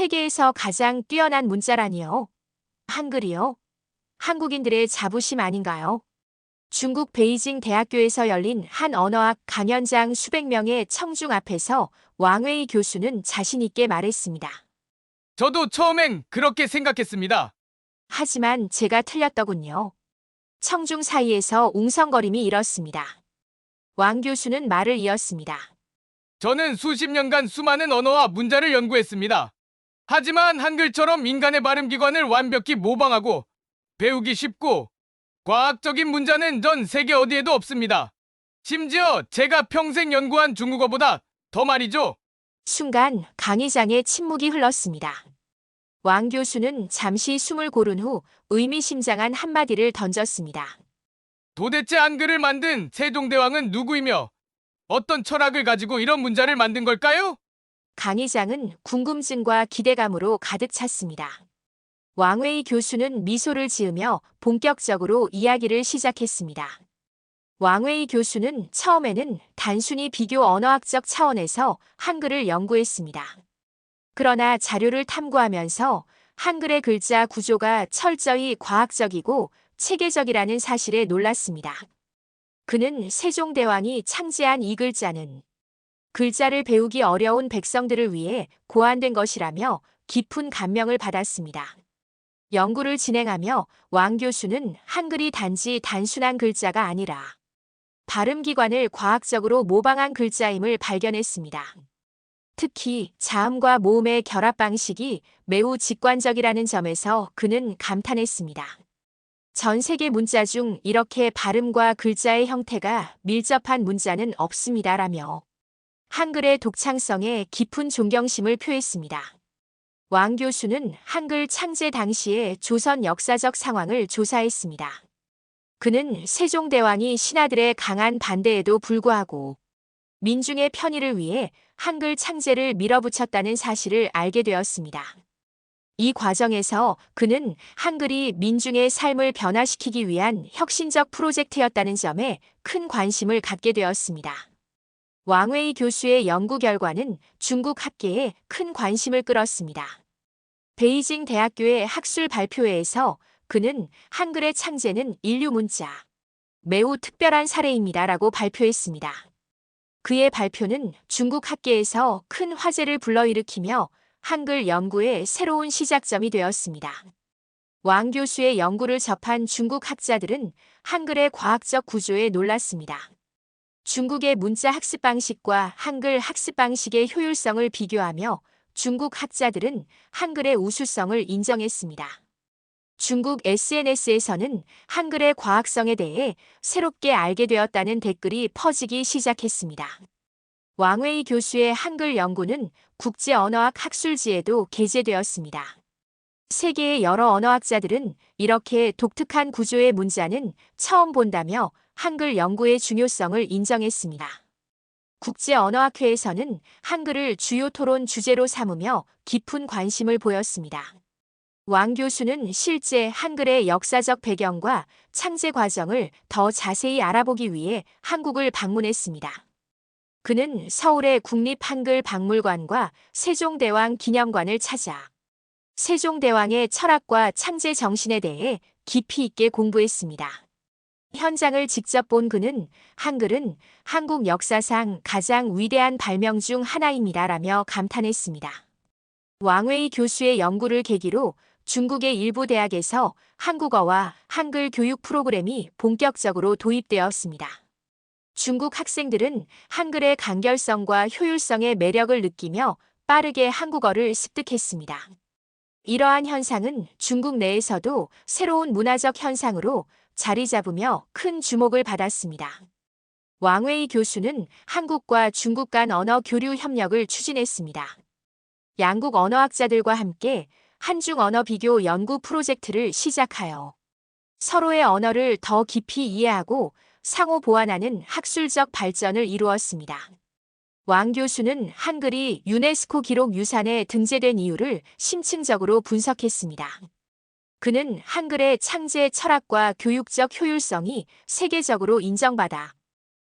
세계에서 가장 뛰어난 문자라니요. 한글이요? 한국인들의 자부심 아닌가요? 중국 베이징 대학교에서 열린 한 언어학 강연장 수백 명의 청중 앞에서 왕웨이 교수는 자신 있게 말했습니다. 저도 처음엔 그렇게 생각했습니다. 하지만 제가 틀렸더군요. 청중 사이에서 웅성거림이 일었습니다. 왕 교수는 말을 이었습니다. 저는 수십 년간 수많은 언어와 문자를 연구했습니다. 하지만 한글처럼 인간의 발음 기관을 완벽히 모방하고 배우기 쉽고 과학적인 문자는 전 세계 어디에도 없습니다. 심지어 제가 평생 연구한 중국어보다 더 말이죠. 순간 강의장에 침묵이 흘렀습니다. 왕 교수는 잠시 숨을 고른 후 의미심장한 한마디를 던졌습니다. 도대체 한글을 만든 세종대왕은 누구이며 어떤 철학을 가지고 이런 문자를 만든 걸까요? 강의장은 궁금증과 기대감으로 가득 찼습니다. 왕웨이 교수는 미소를 지으며 본격적으로 이야기를 시작했습니다. 왕웨이 교수는 처음에는 단순히 비교 언어학적 차원에서 한글을 연구했습니다. 그러나 자료를 탐구하면서 한글의 글자 구조가 철저히 과학적이고 체계적이라는 사실에 놀랐습니다. 그는 세종대왕이 창제한 이 글자는 글자를 배우기 어려운 백성들을 위해 고안된 것이라며 깊은 감명을 받았습니다. 연구를 진행하며 왕 교수는 한글이 단지 단순한 글자가 아니라 발음기관을 과학적으로 모방한 글자임을 발견했습니다. 특히 자음과 모음의 결합 방식이 매우 직관적이라는 점에서 그는 감탄했습니다. 전 세계 문자 중 이렇게 발음과 글자의 형태가 밀접한 문자는 없습니다라며 한글의 독창성에 깊은 존경심을 표했습니다. 왕 교수는 한글 창제 당시의 조선 역사적 상황을 조사했습니다. 그는 세종대왕이 신하들의 강한 반대에도 불구하고 민중의 편의를 위해 한글 창제를 밀어붙였다는 사실을 알게 되었습니다. 이 과정에서 그는 한글이 민중의 삶을 변화시키기 위한 혁신적 프로젝트였다는 점에 큰 관심을 갖게 되었습니다. 왕웨이 교수의 연구 결과는 중국 학계에 큰 관심을 끌었습니다. 베이징 대학교의 학술 발표회에서 그는 한글의 창제는 인류 문자, 매우 특별한 사례입니다라고 발표했습니다. 그의 발표는 중국 학계에서 큰 화제를 불러일으키며 한글 연구의 새로운 시작점이 되었습니다. 왕 교수의 연구를 접한 중국 학자들은 한글의 과학적 구조에 놀랐습니다. 중국의 문자 학습 방식과 한글 학습 방식의 효율성을 비교하며 중국 학자들은 한글의 우수성을 인정했습니다. 중국 SNS에서는 한글의 과학성에 대해 새롭게 알게 되었다는 댓글이 퍼지기 시작했습니다. 왕웨이 교수의 한글 연구는 국제 언어학 학술지에도 게재되었습니다. 세계의 여러 언어학자들은 이렇게 독특한 구조의 문자는 처음 본다며 한글 연구의 중요성을 인정했습니다. 국제언어학회에서는 한글을 주요 토론 주제로 삼으며 깊은 관심을 보였습니다. 왕 교수는 실제 한글의 역사적 배경과 창제 과정을 더 자세히 알아보기 위해 한국을 방문했습니다. 그는 서울의 국립한글박물관과 세종대왕 기념관을 찾아 세종대왕의 철학과 창제 정신에 대해 깊이 있게 공부했습니다. 현장을 직접 본 그는 한글은 한국 역사상 가장 위대한 발명 중 하나입니다라며 감탄했습니다. 왕웨이 교수의 연구를 계기로 중국의 일부 대학에서 한국어와 한글 교육 프로그램이 본격적으로 도입되었습니다. 중국 학생들은 한글의 간결성과 효율성의 매력을 느끼며 빠르게 한국어를 습득했습니다. 이러한 현상은 중국 내에서도 새로운 문화적 현상으로 자리 잡으며 큰 주목을 받았습니다. 왕웨이 교수는 한국과 중국 간 언어 교류 협력을 추진했습니다. 양국 언어학자들과 함께 한중 언어 비교 연구 프로젝트를 시작하여 서로의 언어를 더 깊이 이해하고 상호 보완하는 학술적 발전을 이루었습니다. 왕 교수는 한글이 유네스코 기록 유산에 등재된 이유를 심층적으로 분석했습니다. 그는 한글의 창제 철학과 교육적 효율성이 세계적으로 인정받아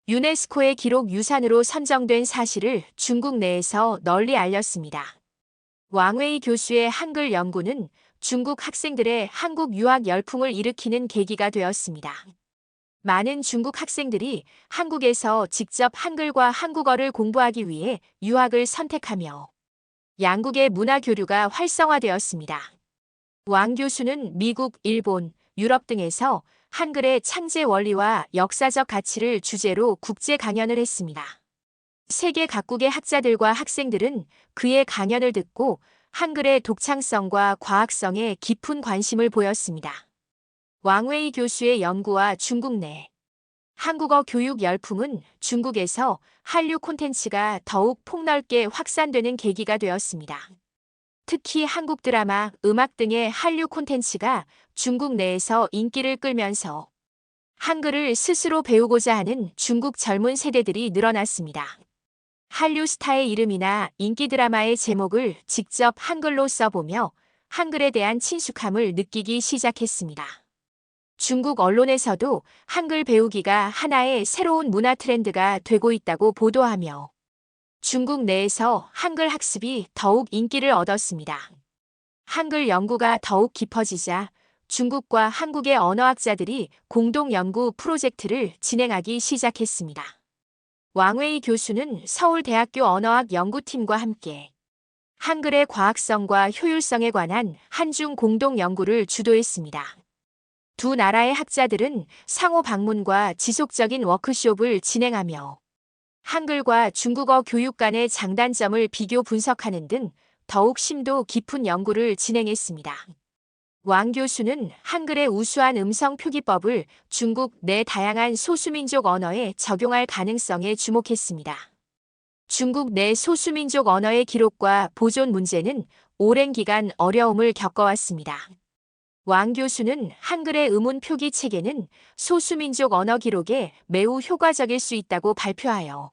유네스코의 기록 유산으로 선정된 사실을 중국 내에서 널리 알렸습니다. 왕웨이 교수의 한글 연구는 중국 학생들의 한국 유학 열풍을 일으키는 계기가 되었습니다. 많은 중국 학생들이 한국에서 직접 한글과 한국어를 공부하기 위해 유학을 선택하며 양국의 문화 교류가 활성화되었습니다. 왕 교수는 미국, 일본, 유럽 등에서 한글의 창제 원리와 역사적 가치를 주제로 국제 강연을 했습니다. 세계 각국의 학자들과 학생들은 그의 강연을 듣고 한글의 독창성과 과학성에 깊은 관심을 보였습니다. 왕웨이 교수의 연구와 중국 내 한국어 교육 열풍은 중국에서 한류 콘텐츠가 더욱 폭넓게 확산되는 계기가 되었습니다. 특히 한국 드라마, 음악 등의 한류 콘텐츠가 중국 내에서 인기를 끌면서 한글을 스스로 배우고자 하는 중국 젊은 세대들이 늘어났습니다. 한류 스타의 이름이나 인기 드라마의 제목을 직접 한글로 써보며 한글에 대한 친숙함을 느끼기 시작했습니다. 중국 언론에서도 한글 배우기가 하나의 새로운 문화 트렌드가 되고 있다고 보도하며 중국 내에서 한글 학습이 더욱 인기를 얻었습니다. 한글 연구가 더욱 깊어지자 중국과 한국의 언어학자들이 공동 연구 프로젝트를 진행하기 시작했습니다. 왕웨이 교수는 서울대학교 언어학 연구팀과 함께 한글의 과학성과 효율성에 관한 한중 공동 연구를 주도했습니다. 두 나라의 학자들은 상호 방문과 지속적인 워크숍을 진행하며 한글과 중국어 교육 간의 장단점을 비교 분석하는 등 더욱 심도 깊은 연구를 진행했습니다. 왕 교수는 한글의 우수한 음성 표기법을 중국 내 다양한 소수민족 언어에 적용할 가능성에 주목했습니다. 중국 내 소수민족 언어의 기록과 보존 문제는 오랜 기간 어려움을 겪어왔습니다. 왕 교수는 한글의 음운 표기 체계는 소수민족 언어 기록에 매우 효과적일 수 있다고 발표하여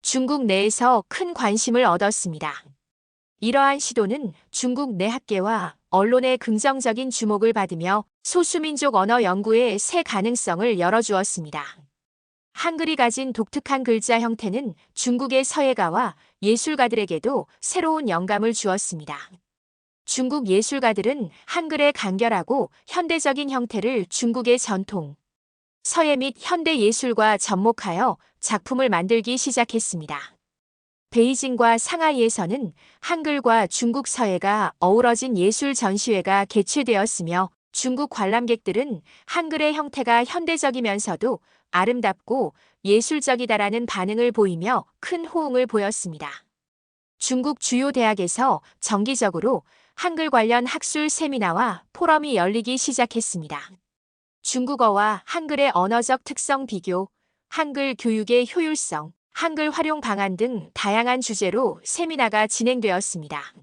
중국 내에서 큰 관심을 얻었습니다. 이러한 시도는 중국 내 학계와 언론의 긍정적인 주목을 받으며 소수민족 언어 연구의 새 가능성을 열어주었습니다. 한글이 가진 독특한 글자 형태는 중국의 서예가와 예술가들에게도 새로운 영감을 주었습니다. 중국 예술가들은 한글의 간결하고 현대적인 형태를 중국의 전통, 서예 및 현대 예술과 접목하여 작품을 만들기 시작했습니다. 베이징과 상하이에서는 한글과 중국 서예가 어우러진 예술 전시회가 개최되었으며 중국 관람객들은 한글의 형태가 현대적이면서도 아름답고 예술적이다라는 반응을 보이며 큰 호응을 보였습니다. 중국 주요 대학에서 정기적으로 한글 관련 학술 세미나와 포럼이 열리기 시작했습니다. 중국어와 한글의 언어적 특성 비교, 한글 교육의 효율성, 한글 활용 방안 등 다양한 주제로 세미나가 진행되었습니다.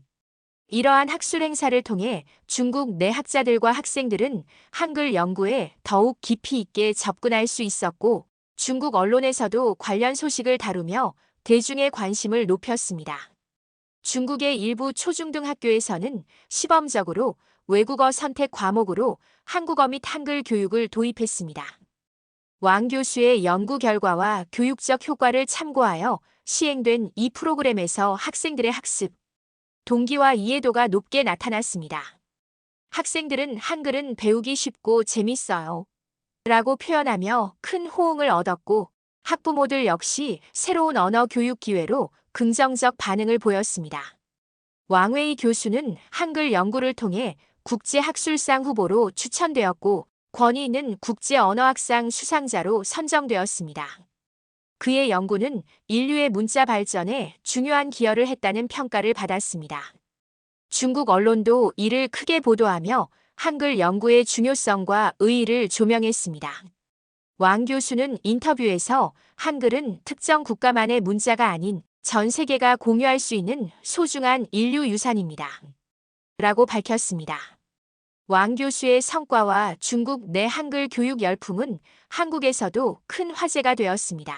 이러한 학술 행사를 통해 중국 내 학자들과 학생들은 한글 연구에 더욱 깊이 있게 접근할 수 있었고 중국 언론에서도 관련 소식을 다루며 대중의 관심을 높였습니다. 중국의 일부 초중등 학교에서는 시범적으로 외국어 선택 과목으로 한국어 및 한글 교육을 도입했습니다. 왕 교수의 연구 결과와 교육적 효과를 참고하여 시행된 이 프로그램에서 학생들의 학습, 동기와 이해도가 높게 나타났습니다. 학생들은 한글은 배우기 쉽고 재밌어요. 라고 표현하며 큰 호응을 얻었고 학부모들 역시 새로운 언어 교육 기회로 긍정적 반응을 보였습니다. 왕웨이 교수는 한글 연구를 통해 국제학술상 후보로 추천되었고 권위 있는 국제 언어학상 수상자로 선정되었습니다. 그의 연구는 인류의 문자 발전에 중요한 기여를 했다는 평가를 받았습니다. 중국 언론도 이를 크게 보도하며 한글 연구의 중요성과 의의를 조명했습니다. 왕 교수는 인터뷰에서 한글은 특정 국가만의 문자가 아닌 전 세계가 공유할 수 있는 소중한 인류 유산입니다. 라고 밝혔습니다. 왕 교수의 성과와 중국 내 한글 교육 열풍은 한국에서도 큰 화제가 되었습니다.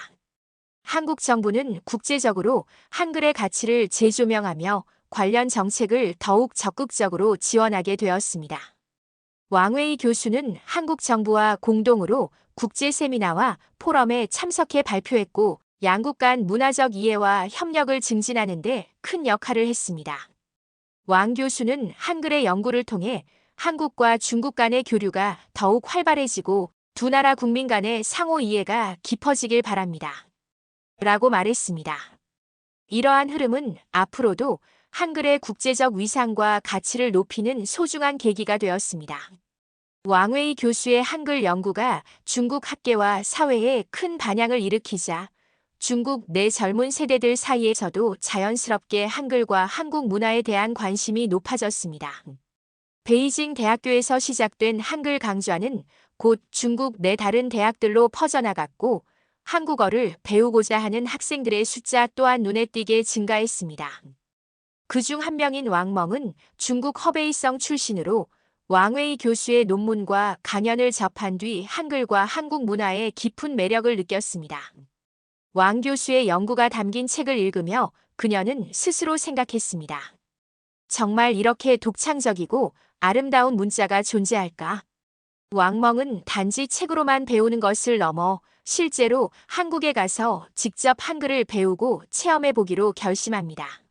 한국 정부는 국제적으로 한글의 가치를 재조명하며 관련 정책을 더욱 적극적으로 지원하게 되었습니다. 왕웨이 교수는 한국 정부와 공동으로 국제 세미나와 포럼에 참석해 발표했고 양국 간 문화적 이해와 협력을 증진하는 데 큰 역할을 했습니다. 왕 교수는 한글의 연구를 통해 한국과 중국 간의 교류가 더욱 활발해지고 두 나라 국민 간의 상호 이해가 깊어지길 바랍니다. 라고 말했습니다. 이러한 흐름은 앞으로도 한글의 국제적 위상과 가치를 높이는 소중한 계기가 되었습니다. 왕웨이 교수의 한글 연구가 중국 학계와 사회에 큰 반향을 일으키자 중국 내 젊은 세대들 사이에서도 자연스럽게 한글과 한국 문화에 대한 관심이 높아졌습니다. 베이징 대학교에서 시작된 한글 강좌는 곧 중국 내 다른 대학들로 퍼져나갔고 한국어를 배우고자 하는 학생들의 숫자 또한 눈에 띄게 증가했습니다. 그중 한 명인 왕멍은 중국 허베이성 출신으로 왕웨이 교수의 논문과 강연을 접한 뒤 한글과 한국 문화의 깊은 매력을 느꼈습니다. 왕 교수의 연구가 담긴 책을 읽으며 그녀는 스스로 생각했습니다. 정말 이렇게 독창적이고 아름다운 문자가 존재할까? 왕멍은 단지 책으로만 배우는 것을 넘어 실제로 한국에 가서 직접 한글을 배우고 체험해 보기로 결심합니다.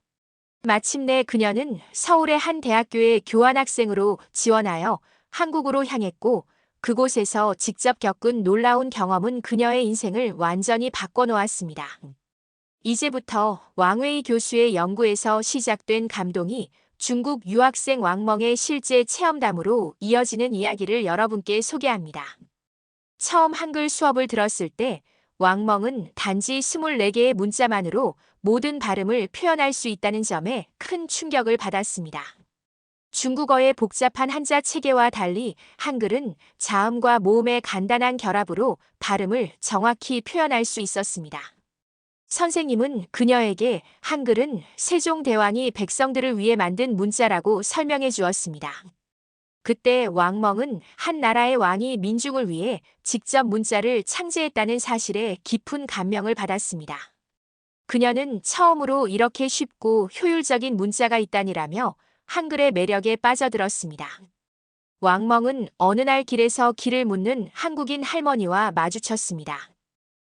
마침내 그녀는 서울의 한 대학교의 교환학생으로 지원하여 한국으로 향했고 그곳에서 직접 겪은 놀라운 경험은 그녀의 인생을 완전히 바꿔놓았습니다. 이제부터 왕웨이 교수의 연구에서 시작된 감동이 중국 유학생 왕멍의 실제 체험담으로 이어지는 이야기를 여러분께 소개합니다. 처음 한글 수업을 들었을 때 왕멍은 단지 24개의 문자만으로 모든 발음을 표현할 수 있다는 점에 큰 충격을 받았습니다. 중국어의 복잡한 한자 체계와 달리 한글은 자음과 모음의 간단한 결합으로 발음을 정확히 표현할 수 있었습니다. 선생님은 그녀에게 한글은 세종대왕이 백성들을 위해 만든 문자라고 설명해 주었습니다. 그때 왕멍은 한 나라의 왕이 민중을 위해 직접 문자를 창제했다는 사실에 깊은 감명을 받았습니다. 그녀는 처음으로 이렇게 쉽고 효율적인 문자가 있다니라며 한글의 매력에 빠져들었습니다. 왕멍은 어느 날 길에서 길을 묻는 한국인 할머니와 마주쳤습니다.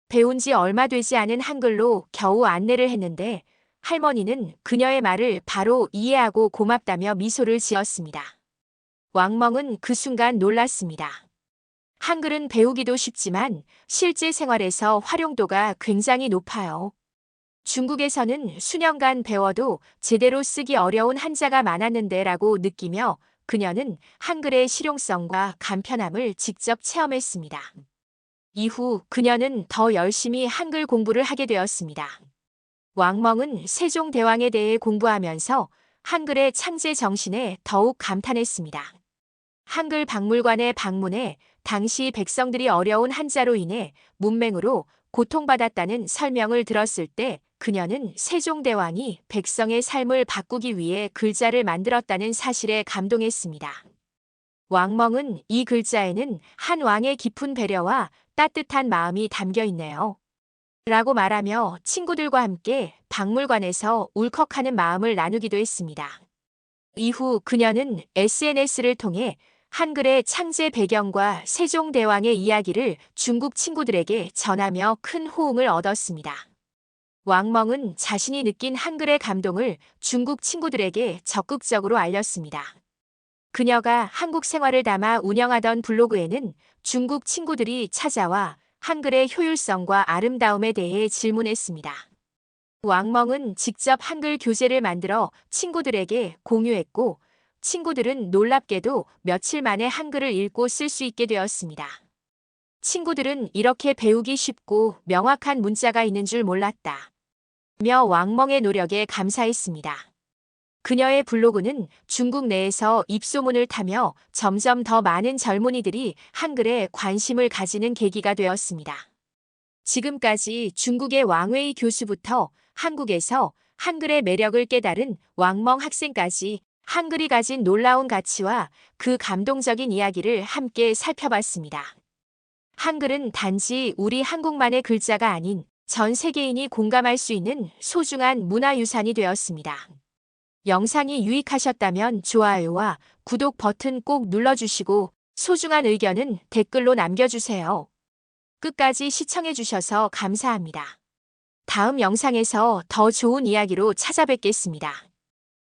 배운 지 얼마 되지 않은 한글로 겨우 안내를 했는데 할머니는 그녀의 말을 바로 이해하고 고맙다며 미소를 지었습니다. 왕멍은 그 순간 놀랐습니다. 한글은 배우기도 쉽지만 실제 생활에서 활용도가 굉장히 높아요. 중국에서는 수년간 배워도 제대로 쓰기 어려운 한자가 많았는데 라고 느끼며 그녀는 한글의 실용성과 간편함을 직접 체험했습니다. 이후 그녀는 더 열심히 한글 공부를 하게 되었습니다. 왕멍은 세종대왕에 대해 공부하면서 한글의 창제 정신에 더욱 감탄했습니다. 한글 박물관에 방문해 당시 백성들이 어려운 한자로 인해 문맹으로 고통받았다는 설명을 들었을 때 그녀는 세종대왕이 백성의 삶을 바꾸기 위해 글자를 만들었다는 사실에 감동했습니다. 왕멍은 이 글자에는 한 왕의 깊은 배려와 따뜻한 마음이 담겨 있네요. 라고 말하며 친구들과 함께 박물관에서 울컥하는 마음을 나누기도 했습니다. 이후 그녀는 SNS를 통해 한글의 창제 배경과 세종대왕의 이야기를 중국 친구들에게 전하며 큰 호응을 얻었습니다. 왕멍은 자신이 느낀 한글의 감동을 중국 친구들에게 적극적으로 알렸습니다. 그녀가 한국 생활을 담아 운영하던 블로그에는 중국 친구들이 찾아와 한글의 효율성과 아름다움에 대해 질문했습니다. 왕멍은 직접 한글 교재를 만들어 친구들에게 공유했고 친구들은 놀랍게도 며칠 만에 한글을 읽고 쓸 수 있게 되었습니다. 친구들은 이렇게 배우기 쉽고 명확한 문자가 있는 줄 몰랐다. 며 왕멍의 노력에 감사했습니다. 그녀의 블로그는 중국 내에서 입소문을 타며 점점 더 많은 젊은이들이 한글에 관심을 가지는 계기가 되었습니다. 지금까지 중국의 왕웨이 교수부터 한국에서 한글의 매력을 깨달은 왕멍 학생까지 한글이 가진 놀라운 가치와 그 감동적인 이야기를 함께 살펴봤습니다. 한글은 단지 우리 한국만의 글자가 아닌 전 세계인이 공감할 수 있는 소중한 문화유산이 되었습니다. 영상이 유익하셨다면 좋아요와 구독 버튼 꼭 눌러주시고 소중한 의견은 댓글로 남겨주세요. 끝까지 시청해주셔서 감사합니다. 다음 영상에서 더 좋은 이야기로 찾아뵙겠습니다.